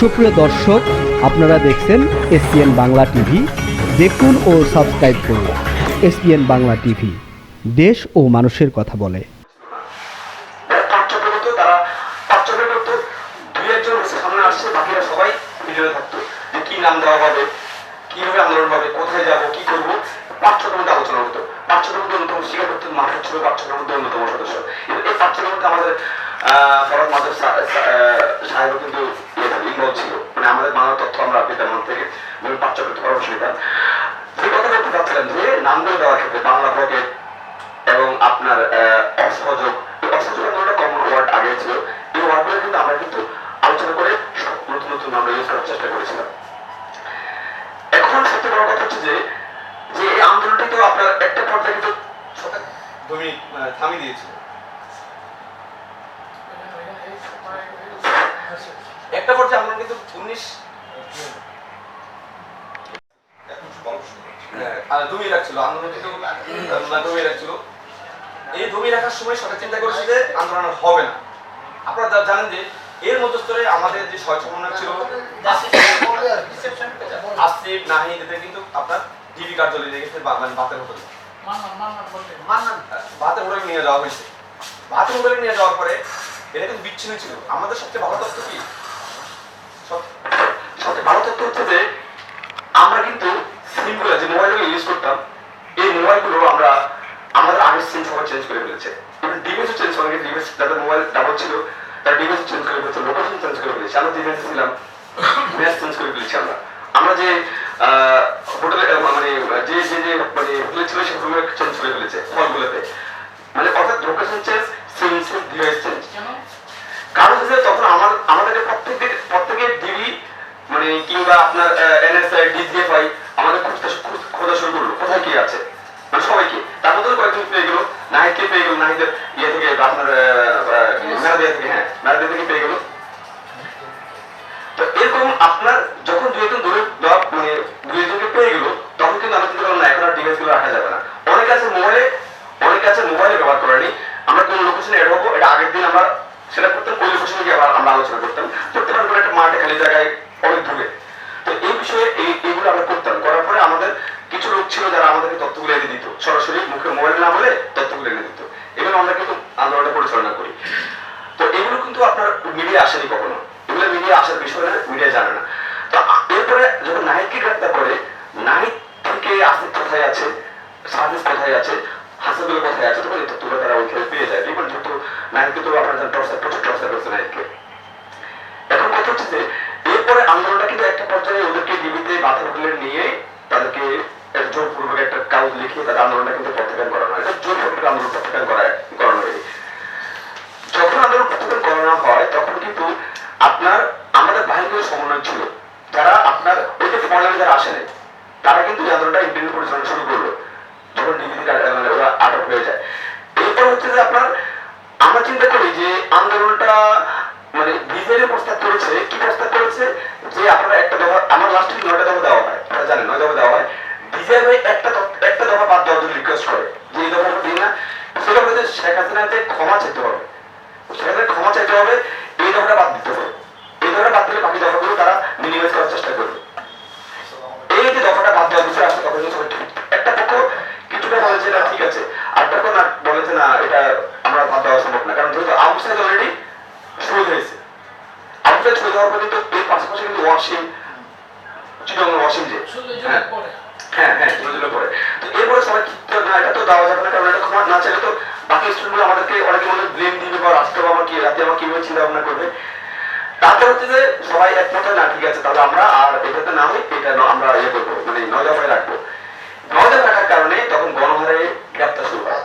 সুপ্রিয় দর্শক, আপনারা দেখছেন এসপিএন বাংলা টিভি। দেখুন ও সাবস্ক্রাইব করুন এসপিএন বাংলা টিভি। দেশ ও মানুষের কথা বলে। পাঠ্যক্রমটা আলোচনা হতো। পাঠ্যক্রমটা অন্যতম শিক্ষা মাহফুজ ছিল অন্যতম সদস্য। এই পাঠ্যক্রমটা আমাদের সাহেব কিন্তু ইয়ে থাকে ইনভলভ ছিল মানে আমাদের বাংলা তথ্য আমরা পেতাম থেকে মানে পাঠ্যক্রম পরামর্শ নিতাম। যে কথা বলতে চাচ্ছিলাম যে, নামগুলো দেওয়ার ক্ষেত্রে বাংলা ব্লগে এবং আপনার অসহযোগ কমন ওয়ার্ড আগে ছিল। এই ওয়ার্ডগুলো কিন্তু আমরা কিন্তু আলোচনা করে নতুন নতুন ইউজ করার চেষ্টা করেছিলাম। এখন সবচেয়ে বড় কথা হচ্ছে যে যে আন্দোলনটি তো আপনার একটা পর্যায়ে কিন্তু থামিয়ে দিয়েছিল। একটা পর্যায়ে আন্দোলন কিন্তু উনিশ। হ্যাঁ, রাখছিল আন্দোলন কিন্তু রাখছিল। এই দমিয়ে রাখার সময় সরকার চিন্তা করেছে যে আন্দোলন হবে না। আপনারা জানেন যে এর মধ্যস্থরে আমাদের যে ছয় সমন্বয় ছিল আসিফ নাহিদ এদের কিন্তু আপনার ডিবি কার্যালয়ে লেগেছে বা- মানে বাতের হোটেল। ভাতের হোটেলে নিয়ে যাওয়া হয়েছে। ভাতের হোটেলে নিয়ে যাওয়ার পরে এটা কিন্তু বিচ্ছিন্ন ছিল। আমাদের সবচেয়ে ভালো তথ্য কি? সবচেয়ে ভালো তথ্য হচ্ছে যে আমরা কিন্তু সিমগুলো যে মোবাইলগুলো ইউজ করতাম, এই মোবাইলগুলো আমরা আমাদের আগের সিম সবাই চেঞ্জ করে ফেলেছে। ডিভাইসও চেঞ্জ করে গেছে। ডিভাইস যাদের মোবাইল ডাবল ছিল, তারা ডিভাইস চেঞ্জ করে ফেলেছে লোকেশন চেঞ্জ করে ফেলেছে। আমরা ডিভাইস ছিলাম ম্যাচ চেঞ্জ করে ফেলেছি আমরা। আমরা যে হোটেলে মানে যে যে মানে হোটেলে ছিল সে চেঞ্জ করে ফেলেছে। আপনার যখন দুই একজন দূরে মানে দুই একজনকে পেয়ে গেল, তখন কিন্তু আমরা চিন্তা করলাম না, এখন আর ডিভাইসগুলো রাখা যাবে না। অনেকে আছে মোবাইলে অনেকে আছে মোবাইলে ব্যবহার করেনি। আমরা কোন লোকেশনে এড হব, এটা আগের দিন আমরা সেটা করতাম ওই লোকেশনে গিয়ে আবার আমরা আলোচনা করতাম। করতে পারব একটা মাঠে খালি জায়গায় অনেক দূরে। তো এই বিষয়ে এই, এইগুলো আমরা করতাম। করার পরে আমাদের কিছু লোক ছিল যারা আমাদেরকে তথ্যগুলো এনে দিত। সরাসরি মুখে মোবাইল না বলে তথ্যগুলো এনে দিত। এগুলো আমরা কিন্তু আন্দোলনটা পরিচালনা করি। তো এগুলো কিন্তু আপনার মিডিয়া আসেনি কখনো। এগুলো মিডিয়া আসার বিষয় মিডিয়া জানে না। তো এরপরে যখন নাহিদকে গ্রেপ্তার করে, নাহিদ থেকে আসিফ কোথায় আছে সাজিদ কোথায় আছে, হাসানুল কোথায় আছে, তখন এই তারা ওইখানে পেয়ে যায়। বিপুল যেহেতু নাহিদকে তো আপনার টর্চার প্রচুর টর্চার করছে নাহিদকে। এখন কথা হচ্ছে যে, এরপরে আন্দোলনটা কিন্তু একটা পর্যায়ে ওদেরকে ডিবিতে বাধা হোটেলে নিয়ে তাদেরকে জোরপূর্বক একটা কাগজ লিখিয়ে তাদের আন্দোলনটা কিন্তু প্রত্যাখ্যান করানো হয়। জোরপূর্বক আন্দোলন প্রত্যাখ্যান করা করানো হয়। যখন আন্দোলন প্রত্যাখ্যান করানো হয়, তখন কিন্তু আপনার, আমাদের বাহিনীর সমন্বয় ছিল। যারা আপনার, ওই যে ফরলাইনে যারা আসেনি, তারা কিন্তু এই ইন্টারভিউ পরিচালনা শুরু করল যখন ডিবিসি মানে ওরা আটক হয়ে যায় এরপর হচ্ছে যে আপনার আমরা চিন্তা করি যে আন্দোলনটা মানে বিজেপি প্রস্তাব করেছে কি প্রস্তাব করেছে যে আপনারা একটা দফা আমার লাস্ট নয়টা দফা দেওয়া হয় আপনারা জানেন নয় দফা দেওয়া হয় বিজেপি একটা দফা- একটা দফা বাদ দেওয়ার জন্য রিকোয়েস্ট করে যে এই দফাটা দিন না সেটা হচ্ছে শেখ হাসিনাকে ক্ষমা চাইতে হবে সেখানে ক্ষমা চাইতে হবে এই দফাটা বাদ দিতে হবে এই দফাটা বাদ দিলে বাকি দফাগুলো তারা মিনিমাইজ করার চেষ্টা করবে এই যে দফাটা বাদ দেওয়ার বিষয়ে আসলে তখন সবাই ঠিক একটা পক্ষ কিছুটা বলেছে এটা ঠিক আছে আর পক্ষ না বলেছে না এটা আমরা বাদ দেওয়া সম্ভব না কারণ যেহেতু আবু সাইদ অলরেডি শুরু হয়েছে আবু সাইদ শুরু হওয়ার পর কিন্তু এর পাশাপাশি কিন্তু ওয়াসিম চিটং ওয়াসিম যে হ্যাঁ হ্যাঁ হ্যাঁ ষোলো পরে তো এরপরে সবাই ঠিক করে, না এটা তো দেওয়া যাবে না কারণ এটা ক্ষমা না চাইলে তো বাকি স্টুডেন্টগুলো আমাদেরকে অনেকে মনে ব্লেম দিবে বা রাষ্ট্র আমার কি রাতে আমার কীভাবে চিন্তা ভাবনা করবে তারপর হচ্ছে যে সবাই একমত হয়, না ঠিক আছে তাহলে আমরা আর এটাতে না হই এটা আমরা ইয়ে করব মানে দফায় রাখব। নজর রাখার কারণে তখন গণহারে গ্রেপ্তার শুরু হয়।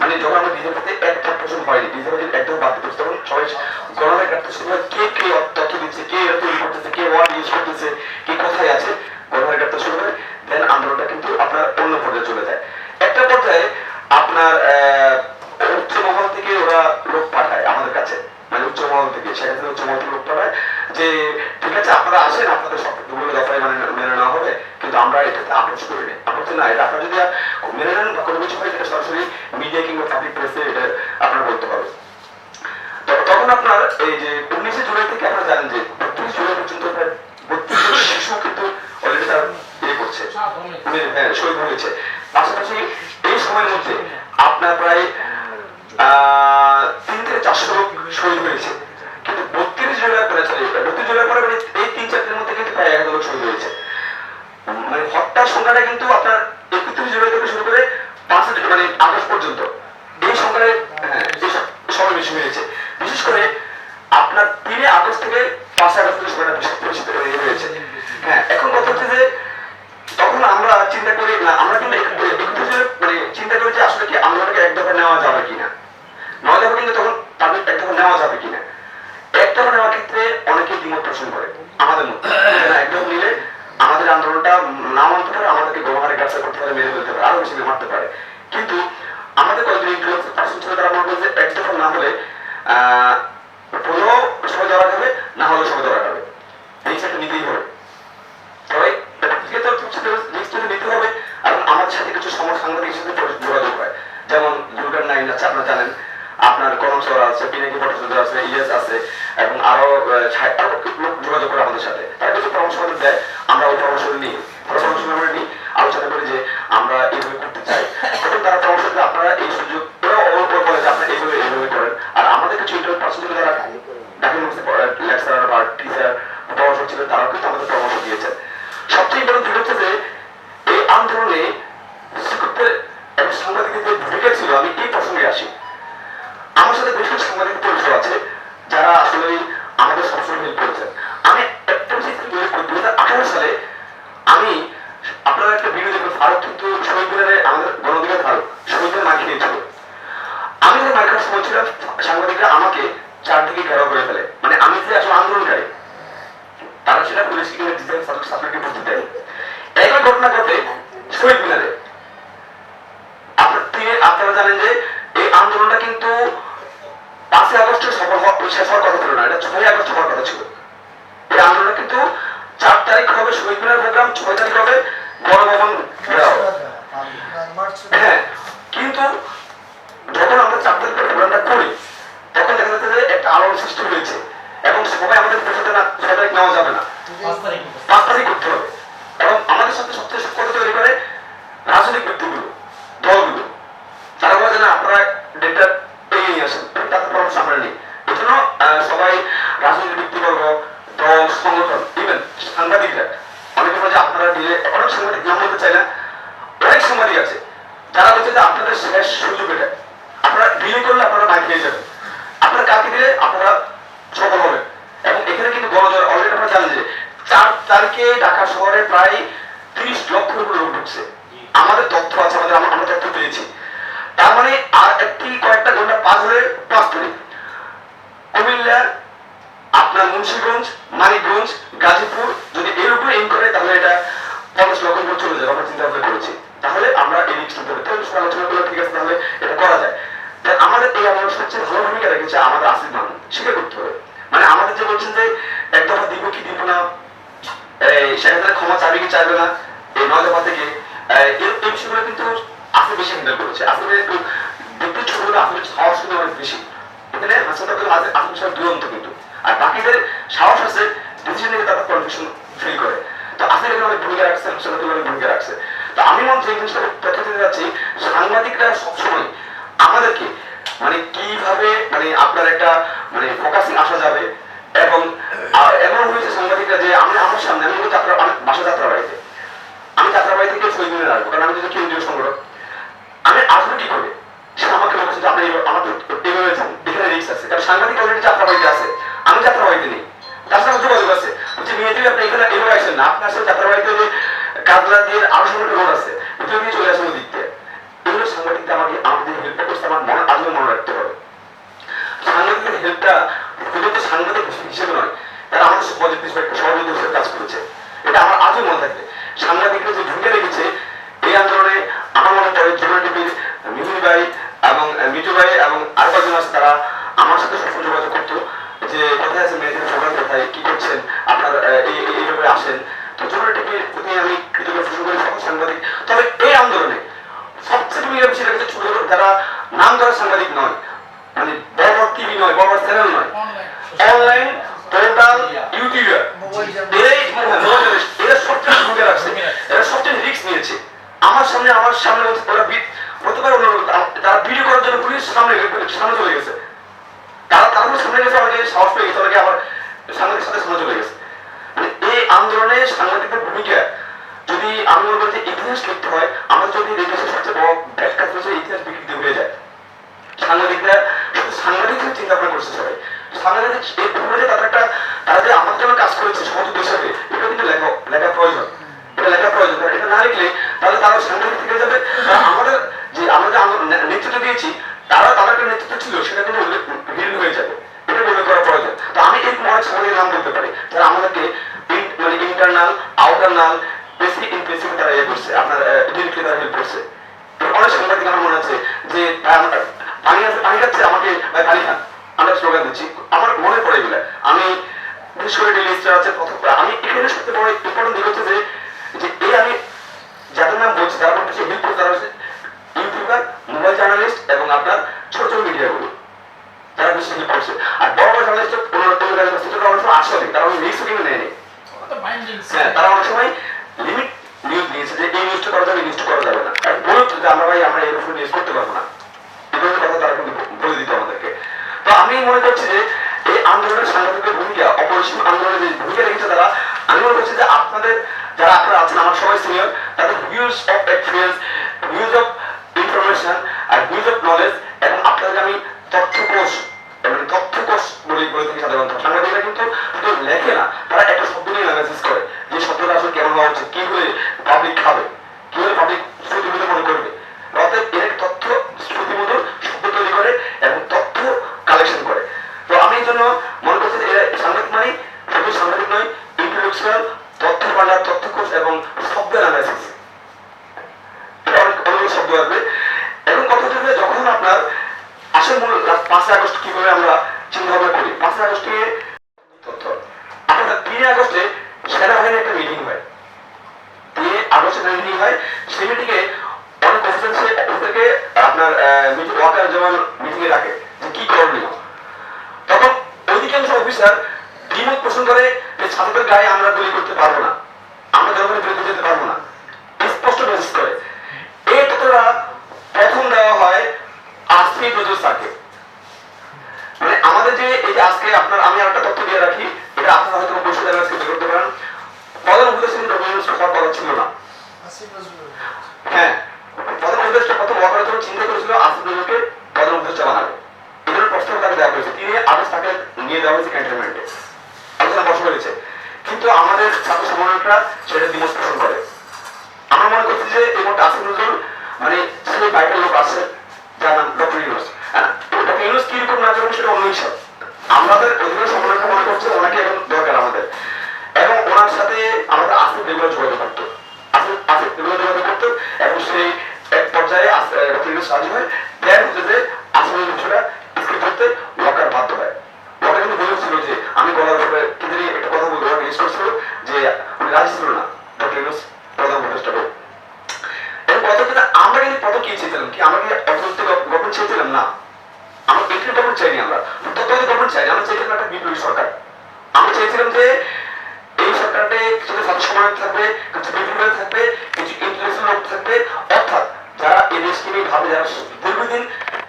মানে যখন আমরা বিজেপিতে একটা পোষণ হয়নি বিজেপি যদি একদম বাদ তখন সবাই গণহারে গ্রেপ্তার শুরু হয়, কে কে তথ্য দিচ্ছে কে এটা তৈরি করতেছে কে ওয়ার্ড ইউজ করতেছে কে কোথায় আছে গণহারে গ্রেপ্তার শুরু হয় দেন আন্দোলনটা কিন্তু আপনার অন্য পর্যায়ে চলে যায় একটা পর্যায়ে আপনার আহ, উচ্চ মহল থেকে ওরা লোক পাঠায় আমাদের কাছে মানে উচ্চ মহল থেকে সেখানে উচ্চ মহল থেকে লোক পাঠায় যে ঠিক আছে আপনারা আসেন আপনাদের সব দুগুলো দফায় মানে মেনে নেওয়া হবে কিন্তু আমরা এটাতে আপোষ করি না আপোষ না এটা আপনারা যদি মেনে নেন বা কোনো কিছু হয় সেটা সরাসরি মিডিয়া কিংবা পাবলিক প্রেসে এটা আপনারা বলতে হবে তো তখন আপনার এই যে উনিশে জুলাই থেকে আপনারা জানেন যে বত্রিশ জুলাই পর্যন্ত প্রায় হ্যাঁ, মধ্যে আপনার মানে মানে মানে আগস্ট পর্যন্ত। এই সংখ্যায় হ্যাঁ, সময় বিশেষ করে আপনার তিনে আগস্ট থেকে পাঁচ আগস্ট ইয়ে হয়েছে। হ্যাঁ এখন কথা হচ্ছে যে তখন আমরা চিন্তা করি না, আমরা কিন্তু একটু মানে চিন্তা করি যে আসলে কি আমাদেরকে এক দফা নেওয়া যাবে কিনা? নয় দফা কিন্তু তখন তাদের এক দফা নেওয়া যাবে কিনা? এক দফা নেওয়ার ক্ষেত্রে অনেকে দ্বিমত পোষণ করে আমাদের মধ্যে যে না, এক দফা নিলে আমাদের আন্দোলনটা না মানতে পারে আমাদেরকে গণহারে গ্রেফতার করতে পারে মেরে ফেলতে পারে আরও বেশি মারতে পারে কিন্তু আমাদের কয়েকজন ইন্টালেক্ট পার্সন ছিল তারা মনে করে যে এক দফা না হলে আহ হলেও সময় ধরা যাবে না হলেও সময় ধরা যাবে এই একটা নিতেই হবে তবে ব্যক্তিগত নিশ্চয়ই নিতে হবে এবং আমাদের সাথে কিছু সময় সাংবাদিকের সাথে পরি- যোগাযোগ হয় যেমন দুর্গার নাইন আছে আপনারা জানেন আপনার কলম সরা আছে পিনাকি ভট্টাচার্য আছে ইয়েস আছে, এবং আরও লোক যোগাযোগ করে আমাদের সাথে। তারা কিছু পরামর্শ আমাদের দেয়, আমরা ওই পরামর্শ নিই। পরামর্শ আমরা নিই, আলোচনা করি যে আমরা এইভাবে করতে চাই। তখন তারা পরামর্শ দেয় আপনারা এই সুযোগ বলে যে আপনারা এইভাবে এইভাবে করেন। আর আমাদের কিছু ডাকুমেন্টস লেকচারার বা টিচার পরামর্শ তারাও কিন্তু আমাদের পরামর্শ দিয়েছেন। সবচেয়ে বড় দিক হচ্ছে যে, এই আন্দোলনে শিক্ষকদের এবং সাংবাদিকদের ভূমিকা ছিল, আমি এই প্রসঙ্গে আসি। আমার সাথে বেশ কিছু সাংবাদিক আছে যারা আসলে আমাদের সবসময় হেল্প করেছেন আমি একটা বিষয় একটু উল্লেখ করি দু হাজার আঠারো সালে আমি আপনারা একটা ভিডিও দেখবেন ফারুক কিন্তু শহীদ মিনারে আমাদের গণদিনের ফারুক শহীদের মাকে দিয়েছিল আমি যখন মাইক্রো সময় ছিলাম সাংবাদিকরা আমাকে চারদিকে ঘেরাও করে ফেলে মানে আমি যে আসলে আন্দোলনকারী তারা সেটা পুলিশ কিংবা ডিজাইন সার্ভিস আপনাকে বুঝতে দেয় একই ঘটনা ঘটে শহীদ মিনারে আপনার তিনি- আপনারা জানেন যে এই আন্দোলনটা কিন্তু পাঁচই আগস্টে সফল হওয়া শেষ হওয়ার কথা ছিল না এটা ছয় আগস্ট হওয়ার কথা ছিল এই আন্দোলনটা কিন্তু চার তারিখ হবে শহীদ মিনার প্রোগ্রাম ছয় তারিখ হবে। ঘেরাও হ্যাঁ কিন্তু যখন আমরা তারিখ প্রোগ্রামটা করি, তখন দেখা যাচ্ছে যে একটা আলোড়ন সৃষ্টি হয়েছে। এবং সবাই আমাদের পেছনে না সবাই নেওয়া যাবে না পাঁচ তারিখ করতে হবে এবং আমাদের সাথে সবচেয়ে কথা তৈরি করে রাজনৈতিক ব্যক্তিগুলো দলগুলো তারা বলে যে না আপনারা ডেটটা এগিয়ে নিয়ে আসেন তাদের পরামর্শ আমরা নেই এই জন্য আহ, সবাই রাজনৈতিক ব্যক্তিবর্গ দল সংগঠন ইভেন সাংবাদিকরা অনেকে বলে যে আপনারা দিলে অনেক সাংবাদিক নাম বলতে চাই না অনেক সাংবাদিক আছে যারা বলছে যে আপনাদের শেষ সুযোগ এটা। আপনারা ডিলে করলে আপনারা মাইক পেয়ে যাবেন। আপনারা কাকে দিলে আপনারা সফল হবেন। এবং এখানে কিন্তু গণজোয়ার অলরেডি আপনারা জানেন যে চার তারিখে ঢাকা শহরে প্রায় তিরিশ উপরে লোক ঢুকছে। আমাদের তথ্য আছে, আমাদের আমরা তথ্য পেয়েছি। তার মানে আর একটি কয়েকটা ঘণ্টা পাঁচ হলে পাঁচ তারিখ। কুমিল্লা, আপনার মুন্সিগঞ্জ, মানিকগঞ্জ, গাজীপুর, যদি এর উপরে এম করে, তাহলে এটা পঞ্চাশ লক্ষ চলে যাবে। আমরা চিন্তা ভাবনা করেছি। তাহলে আমরা এই রিক্স নিতে হবে তাহলে সবাই আলোচনা করলে ঠিক আছে, তাহলে এটা করা যায়। আমাদের এই আমার সবচেয়ে ভালো ভূমিকা রেখেছে আমাদের আসিফ মানুষ স্বীকার করতে হবে। মানে আমাদের যে বলছেন যে এক দফা দিব কি দিব না সেখানে ক্ষমা চাইবে কি চাইবে না, এই নয় দফা থেকে এই বিষয়গুলো কিন্তু আসলে বেশি হ্যান্ডেল করেছে। আসলে দেখতে ছোট হলে আসলে সাহস কিন্তু অনেক বেশি। এখানে হাসপাতাল আসলে আসলে সব দুরন্ত কিন্তু। আর বাকিদের সাহস আছে ডিসিশন নিয়ে তারা কনফিউশন ফিল করে। তো আসলে এখানে অনেক ভূমিকা রাখছে হাসপাতাল অনেক ভূমিকা রাখছে। তো আমি মনে এই জিনিসটা দিতে যাচ্ছি, সাংবাদিকরা সবসময় আমাদেরকে মানে কীভাবে মানে আপনার একটা মানে ফোকাসিং আসা যাবে এবং এমন হয়েছে সাংবাদিকরা যে আমি আমার সামনে আমি কিন্তু যাত্রা আমি বাসা যাত্রা বাড়িতে আমি যাত্রা বাড়ি থেকে ছয় দিনের আসব কারণ আমি যদি কেন্দ্রীয় সংগঠন আমি আসব কি করে সে আমাকে বলেছে যে আপনি এইভাবে- আমার তো এভাবে যান এখানে রিক্স আছে কারণ সাংবাদিক অলরেডি যাত্রা বাড়িতে আছে আমি যাত্রা বাড়িতে নেই তার সাথে আমার যোগাযোগ আছে বলছে মেয়ে দিলে আপনি এখানে এভাবে আসেন না আপনার সাথে যাত্রা বাড়িতে যে কাজলা দিয়ে আরও সামনে রোড আছে ভিতরে দিয়ে চলে আসেন ওদিক দিয়ে এগুলো সাংবাদিকদের আমাকে আমাদের হেল্পটা করছে আমার মনে আজও মনে রাখতে হবে সাংবাদিকের হেল্পটা শুধুমাত্র সাংবাদিক হিসেবে নয় তারা আমাদের সহযোগী হিসেবে একটা সহযোগী হিসেবে কাজ করেছে এটা আমার আজও মনে থাকবে সাংবাদিকরা যে ভূমিকা রেখেছে এই আন্দোলনে আমার মনে পড়ে জোনা টিভির মিহির ভাই এবং আহ, মিঠু ভাই এবং আরও কয়েকজন আছে তারা আমার সাথে সবসময় যোগাযোগ করতো যে কোথায় আছে মেয়েদের প্রোগ্রাম কোথায় কি করছেন আপনার আহ, এই এই- এইভাবে আসেন তো জোনা টিভির প্রতি আমি কৃতজ্ঞ শুরু করি সকল সাংবাদিক তবে এই আন্দোলনে সবচেয়ে ভূমিকা বেশি রেখেছে ছোট ছোট যারা নাম করা সাংবাদিক নয় মানে বড় বড় টিভি নয় বড় বড় চ্যানেল নয় অনলাইন পোর্টাল ইউটিউবার এরাই হ্যাঁ, মোবাইল এরা সবচেয়ে ভূমিকা রাখছে এরা সবচেয়ে রিস্ক নিয়েছে সামনে আমার সামনে হচ্ছে ওরা বি- হতে পারে অন্য লোক, তারা- তারা ভিডিও করার জন্য পুলিশ সামনে সামনে চলে গেছে তারা তারপরে সামনে গেছে অনেকে সাহস পেয়ে গেছে আবার সাংবাদিকের সাথে চলে গেছে। মানে এই আন্দোলনে সাংবাদিকদের ভূমিকা, যদি আমি মনে ইতিহাস লিখতে হয়, আমরা যদি সবচেয়ে বড় ইতিহাস বিকৃতি হয়ে যায়। সাংবাদিকরা শুধু সাংবাদিকদের চিন্তা ভাবনা করছে সবাই। সাংবাদিক এই যে তাদের একটা, তারা যে আমার জন্য কাজ করেছে সহযোগ হিসাবে এটা কিন্তু লেখা লেখা প্রয়োজন। এটা লেখা প্রয়োজন এটা না লিখলে তাহলে তারা সাংবাদিক থেকে যাবে। আমাদের যে, আমরা যে নেতৃত্ব দিয়েছি, তারা তাদের একটা নেতৃত্ব ছিল, সেটা কিন্তু হয়ে যাবে এটা উল্লেখ করা প্রয়োজন তো আমি এই মহান সাংবাদিকের নাম বলতে পারি যারা আমাদেরকে ইন- মানে ইন্টারনাল আউটারনাল বেসিক ইনফেসিভ তারা ইয়ে করছে আপনার ডিরেক্টলি তারা হেল্প করছে অনেক সাংবাদিক আমার মনে আছে যে ভাই আমার পানি আছে পানি খাচ্ছে খান আমরা স্লোগান দিচ্ছি। আমার মনে পড়ে এগুলো। আমি বিশেষ করে ডেলি আছে প্রথম আমি এখানে সবচেয়ে বড় ইম্পর্টেন্ট দিক হচ্ছে যে যে এই আমি যাদের নাম বলছি তারা আমার কাছে হেল্প তারা হচ্ছে ইউটিউবার মোবাইল জার্নালিস্ট এবং আপনার ছোট ছোট মিডিয়াগুলো তারা বেশি হেল্প করছে। আর বড় বড় জার্নালিস্ট অনেক সময় আসলে তারা ওই রিস্ক কিনে নেয়নি। হ্যাঁ তারা অনেক সময় লিমিট নিউজ দিয়েছে যে এই নিউজটা করা যাবে নিউজটা করা যাবে না। আর বলেছে যে আমরা ভাই আমরা এরকম নিউজ করতে পারব না। ধরনের কথা তারা কিন্তু বলে দিত আমাদেরকে তো আমি মনে করছি যে এই আন্দোলনের সাংবাদিকের ভূমিকা, অপরিসীম আন্দোলনের ভূমিকা রেখেছে তারা, আমি মনে করছি যে আপনাদের যারা আপনারা আছেন, আমার সবাই সিনিয়র তাদের views of experience views of information R views of knowledge এবং আপনাদের আমি তথ্য কোষ মানে তথ্য কোষ বলে বলে থাকি সাধারণত সাংবাদিকরা কিন্তু শুধু লেখে না, তারা একটা শব্দ নিয়ে অ্যানালাইসিস করে, যে শব্দটা আসলে কেমন হওয়া উচিত, কি হলে পাবলিক খাবে, কি হলে পাবলিক শ্রুতিমধুর মনে করবে অতএব এর একটা তথ্য শ্রুতিমধুর শব্দ তৈরি করে এবং তথ্য কালেকশন করে তো আমি এই জন্য মনে করছি যে এরা সাংবাদিক মানে শুধু সাংবাদিক নয় ইন্টেলেকচুয়াল তথ্য ভান্ডার তথ্য কোষ এবং শব্দ অ্যানালাইসিস এটা অনেক অনেক শব্দ আসবে এবং কথা হচ্ছে যে যখন আপনার আসল মূল লা- পাঁচই আগস্ট কীভাবে আমরা চিন্তা ভাবনা করি পাঁচই আগস্টে তথ্য আপনার তিনই আগস্টে সেনাবাহিনীর একটা মিটিং হয় তিনই আগস্টে একটা মিটিং হয় সেই মিটিংয়ে অনেক অফিসার সে অফিসারকে আপনার মিটিং ওয়াকার যেমন মিটিংয়ে রাখে যে কি করণীয় তখন অধিকাংশ অফিসার দ্বিমত পোষণ করে যে ছাত্রদের গায়ে আমরা গুলি করতে পারব না। আমরা জনগণের বিরুদ্ধে যেতে পারব না। স্পষ্ট মেসেজ করে। এই তথ্যটা প্রথম দেওয়া হয় আসমি নজর স্যারকে। মানে আমাদের যে এই যে আজকে আপনার আমি আরেকটা তথ্য দিয়ে রাখি এটা আপনারা হয়তো বসে যাবেন আজকে করতে পারেন প্রধান উপদেশ ডকুমেন্টস হওয়ার কথা ছিল না। হ্যাঁ। প্রধান উপদেশটা প্রথম ওয়াকারের জন্য চিন্তা করেছিল আসিফ নজরকে প্রধান উপদেশটা বানাবে জন্য প্রস্তাব তাকে দেওয়া হয়েছে। তিনি আগস্ট তাকে নিয়ে দেওয়া হয়েছে ক্যান্টনমেন্টে আলোচনা বসে হয়েছে কিন্তু আমাদের ছাত্র সংগঠনটা সেটা দ্বিমত পোষণ করে। আমরা মনে করছি যে এই মুহূর্তে আসিফ নজরুল মানে সেই বাইরের লোক আছে, যার নাম ডক্টর ইউনুস। ডক্টর ইউনুস কি রকম না করবেন সেটা অন্য হিসাব আমাদের অধিকাংশ সংগঠনটা মনে করছে ওনাকে এখন দরকার আমাদের। এবং ওনার সাথে আমাদের আসিফ রেগুলার যোগাযোগ করতো। আসিফ আসিফ রেগুলার যোগাযোগ করতো, এবং সেই এক পর্যায়ে আস- আহ, ডক্টর ইউনুস রাজি হয়। প্ল্যান হচ্ছে যে আসিফের বিষয়টা স্ক্রিপ্ট করতে ওয়াকার বাধ্য হয়। ওটা কিন্তু বলেছিল যে আমি বলার পরে কিন্তু একটা কথা বলব ওরা জিজ্ঞেস করছিল যে উনি রাজি ছিল না। ইউনুস প্রধান চেয়েছিলাম যে এই সরকারটা থাকবে কিছু থাকবে কিছু থাকবে যারা এই দেশকে নিয়ে ভাবে যারা দীর্ঘদিন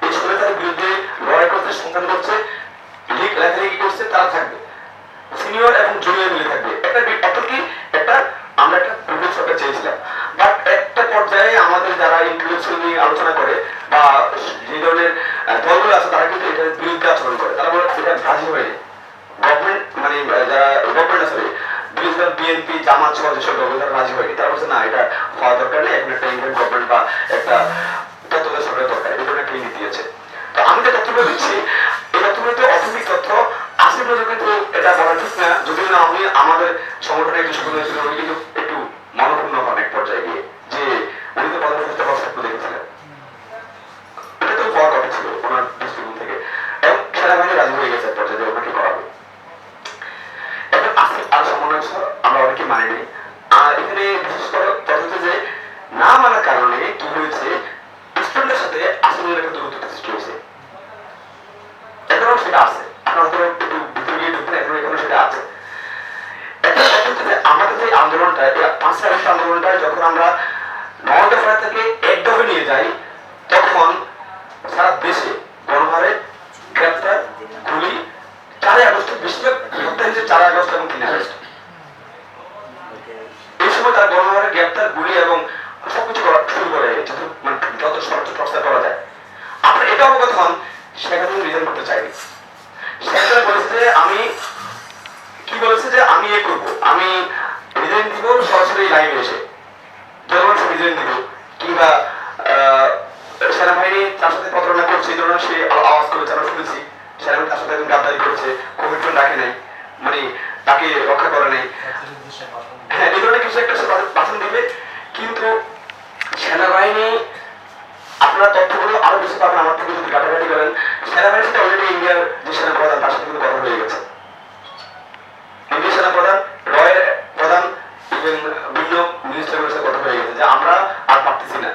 এই স্বৈরাচারের বিরুদ্ধে লড়াই করছে সংগ্রাম করছে, লিগ লেখালেখি করছে, তারা থাকবে। সিনিয়র এবং জুনিয়র মিলে থাকবে। একটা অর্থ কি? একটা আমরা একটা বিপ্লব সরকার চেয়েছিলাম। বাট একটা পর্যায়ে আমাদের যারা ইন্টেলেকচুয়াল নিয়ে আলোচনা করে বা যে ধরনের দলগুলো আছে, তারা কিন্তু এটার বিরুদ্ধে আচরণ করে। তারা বলে, এটা রাজি হয়নি গভর্নমেন্ট মানে যারা গভর্নমেন্ট আছে বিএনপি জামাত সহ যেসব দল তিন আগস্ট এই সময় তারা গণহারে গ্রেপ্তার, গুলি এবং সবকিছু করা শুরু করে, যত মানে যত সর্বোচ্চ প্রস্তাব করা যায়। আপনার এটা অবগত হন হাসিনা রিজাইন করতে চাইনি। হাসিনা বলেছে যে আমি কি বলেছে যে আমি এ করব। আমি রিজাইন দিব, সরাসরি লাইভে এসে। জনগণ রিজাইন দিব। কিংবা সেনাবাহিনী তার সাথে প্রতারণা করছে, এই ধরনের সে আওয়াজ করেছে, আমরা শুনেছি। সেনাবাহিনী তার সাথে একদম গাদ্দারি করেছে, কমিটমেন্ট রাখে নাই। মানে তাকে রক্ষা করে নেই। হ্যাঁ এই ধরনের কিছু একটা সে বা- ভাষণ দিবে, কিন্তু সেনাবাহিনী, আপনারা তথ্যগুলো আরও বেশি পাবেন, আমার থেকে যদি ঘাটাঘাটি করেন। সেনাবাহিনীর অলরেডি ইন্ডিয়ার যে সেনা প্রধান তার সাথে কথা হয়ে গেছে। ইন্ডিয়ার সেনা রয়ের প্রধান ইভেন বিভিন্ন মিনিস্টারের সাথে কথা হয়ে গেছে, যে আমরা আর পারতেছি না।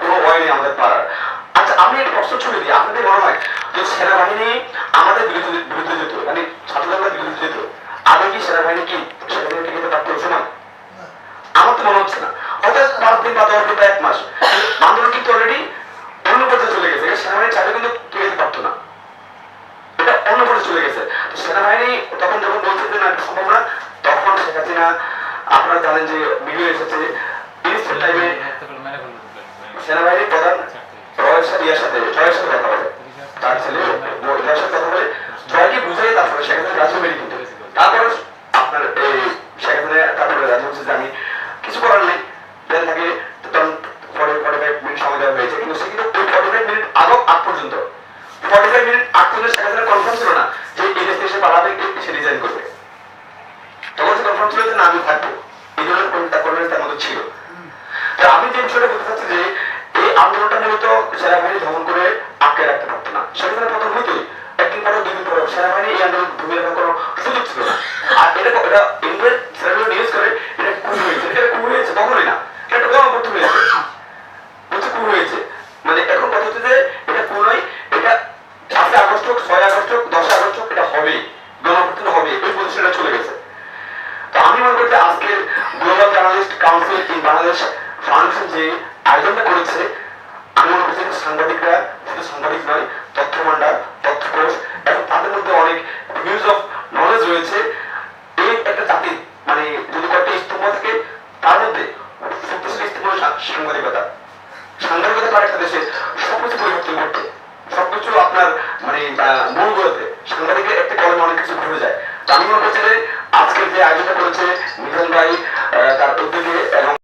কোনো ভয় নেই আমাদের পারার। আচ্ছা আমি একটা প্রশ্ন ছুড়ে দিই, আপনাদের মনে হয় যে সেনাবাহিনী আমাদের বিরুদ্ধে বিরুদ্ধে যেত? মানে ছাত্রদের বিরুদ্ধে যেত? কি না। আমার তো মনে হচ্ছে না। অর্থাৎ পাঁচ দিন বা দিন এক মাস। আন্দোলন কিন্তু অলরেডি অন্য পর্যায়ে চলে গেছে এটা সেনাবাহিনী চাইলে কিন্তু তুলে যেতে পারতো না এটা অন্য পর্যায়ে চলে গেছে তো সেনাবাহিনী তখন যখন বলছে যে না এটা সম্ভব না তখন শেখ হাসিনা আপনারা জানেন যে ভিডিও এসেছে ইনিশিয়াল টাইমে সেনাবাহিনীর প্রধান রয়ের সাথে ইয়ার সাথে জয়ের সাথে কথা বলে তার ছেলে জয়ের সাথে কথা বলে জয়কে বুঝাই তারপরে শেখ হাসিনা রাজি হয়নি কিন্তু তারপরে আপনার এই শেখ হাসিনা তারপরে রাজি হচ্ছে যে আমি কিছু করার নেই দেন তাকে তখন ফর্টি ফর্টি ফাইভ মিনিট সময় দেওয়া হয়েছে কিন্তু সে কিন্তু ওই ফর্টি ফাইভ মিনিট আগ আগ পর্যন্ত ফর্টি ফাইভ মিনিট আগ পর্যন্ত শেখ হাসিনা কনফার্ম ছিল না যে এই দেশ থেকে সে পালাবে সে রিজাইন করবে তখন সে কনফার্ম ছিল যে না আমি থাকব এই ধরনের কর্মী তার কর্মী তার মধ্যে ছিল তো আমি যে বিষয়টা বলতে চাচ্ছি যে এই আন্দোলনটা মূলত সেনাবাহিনী দমন করে আটকে রাখতে পারতো না সেখানে প্রথম হইতোই একদিন পরে দুই দিন পরে সেনাবাহিনী এই আন্দোলন ভূমি রাখার কোনো সুযোগ ছিল না আর এটা এটা ইন্ডিয়ান সেনাবাহিনী নিউজ করে এটা কুম হয়েছে এটা কুম হয়েছে কখনোই না এটা একটা গণপত্র হয়েছে বলছে কুম হয়েছে মানে এখন কথা হচ্ছে যে এটা কুম নয় এটা পাঁচই আগস্ট হোক ছয় আগস্ট হোক দশই আগস্ট হোক এটা হবেই গণপত্র হবে এই পজিশনটা চলে গেছে তো আমি মনে করি যে আজকের global journalist council in Bangladesh foundation যে আয়োজনটা করেছে, আমি মনে করছি সাংবাদিকরা, শুধু সাংবাদিক নয় তথ্য ভান্ডার তথ্য কোষ এবং তাদের মধ্যে অনেক ভিউজ অফ নলেজ রয়েছে। এই একটা জাতি মানে যদি কয়েকটা স্তম্ভ থাকে, তার মধ্যে শক্তিশালী স্তম্ভ সাংবাদিকতা। সাংবাদিকতা পারে একটা দেশে সবকিছু পরিবর্তন করতে, সবকিছু আপনার মানে মূল বলতে সাংবাদিকের একটা কলমে অনেক কিছু ঘুরে যায়। আমি মনে করছি আজকে যে আয়োজন করেছে মিঠুন ভাই তার উদ্যোগে এবং